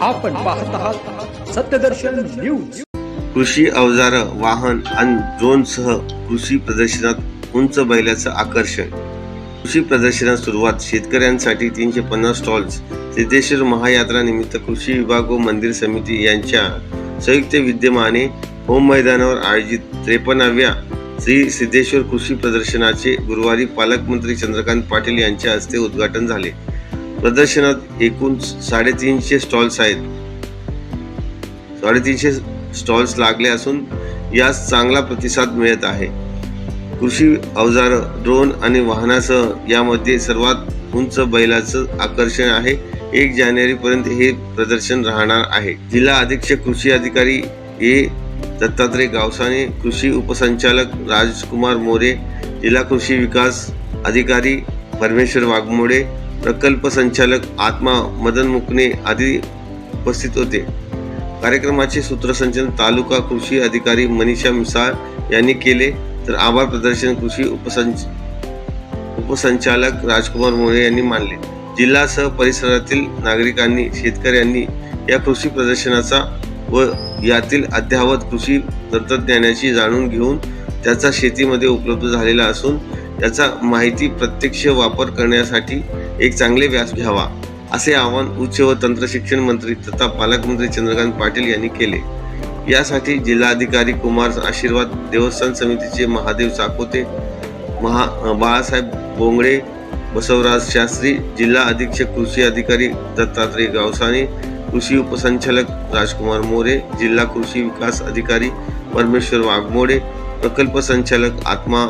आपण पाहत आहात सत्यदर्शन न्यूज. कृषी अवजार वाहन आणि ड्रोनसह कृषी प्रदर्शनात उंच बैलाचं आकर्षण. कृषी प्रदर्शनात सुरुवात शेतकऱ्यांसाठी तीनशे पन्नास स्टॉल्स सिद्धेश्वर महायात्रा निमित्त कृषी विभाग व मंदिर समिती यांच्या संयुक्त विद्यमाने होम मैदानावर आयोजित त्रेपन्नाव्या श्री सिद्धेश्वर कृषी प्रदर्शनाचे गुरुवारी पालकमंत्री चंद्रकांत पाटील यांच्या हस्ते उद्घाटन झाले. प्रदर्शनात एकूण साडेतीनशे स्टॉल्स आहेत. साडेतीनशे स्टॉल्स लागले असून यास चांगला प्रतिसाद मिळत आहे. कृषी अवजार ड्रोन आणि वाहनासह यामध्ये सर्वात उंच बैलाचं आकर्षण आहे. एक जानेवारी पर्यंत हे प्रदर्शन राहणार आहे. जिल्हा अधीक्षक कृषी अधिकारी ए. दत्तात्रय गावसाने कृषी उपसंचालक राजकुमार मोरे जिल्हा कृषी विकास अधिकारी परमेश्वर वाघमोडे प्रकल्प संचालक आत्मा मदन मुकणे आदी उपस्थित होते. कार्यक्रमाचे सूत्रसंचालन तालुका कृषी अधिकारी मनीषा मिसाळ यांनी केले. तर आभार प्रदर्शन कृषी उपसंच उपसंचालक राजकुमार मोरे यांनी मानले. जिल्हासह परिसरातील नागरिकांनी शेतकऱ्यांनी या कृषी प्रदर्शनाचा व यातील अद्ययावत कृषी तंत्रज्ञानाची जाणून घेऊन त्याचा शेतीमध्ये उपलब्ध झालेला असून त्याचा माहिती प्रत्यक्ष वापर करण्यासाठी एक चांगले व्यास घ्यावा असे आवाहन उच्च व तंत्रशिक्षण मंत्री तथा पालकमंत्री चंद्रकांत पाटील यांनी केले. यासाठी जिल्हाधिकारी कुमार आशीर्वाद देवस्थान समितीचे महादेव चाकोते महा बाळासाहेब बोंगडे बसवराज शास्त्री जिल्हा अधीक्षक कृषी अधिकारी दत्तात्रय गावसाने कृषी उपसंचालक राजकुमार मोरे जिल्हा कृषी विकास अधिकारी परमेश्वर वाघमोडे प्रकल्प संचालक आत्मा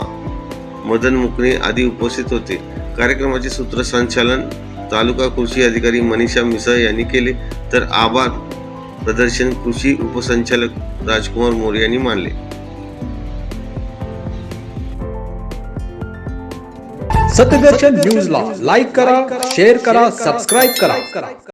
मदन मुकणे आदी उपस्थित होते. कार्यक्रमाचे सूत्रसंचालन तालुका कृषी अधिकारी मनीषा मिसळ यांनी केले तर आभार प्रदर्शन कृषी उपसंचालक राजकुमार मोरे यांनी मानले. सत्यदर्शन न्यूजला लाईक करा शेअर करा सबस्क्राईब करा.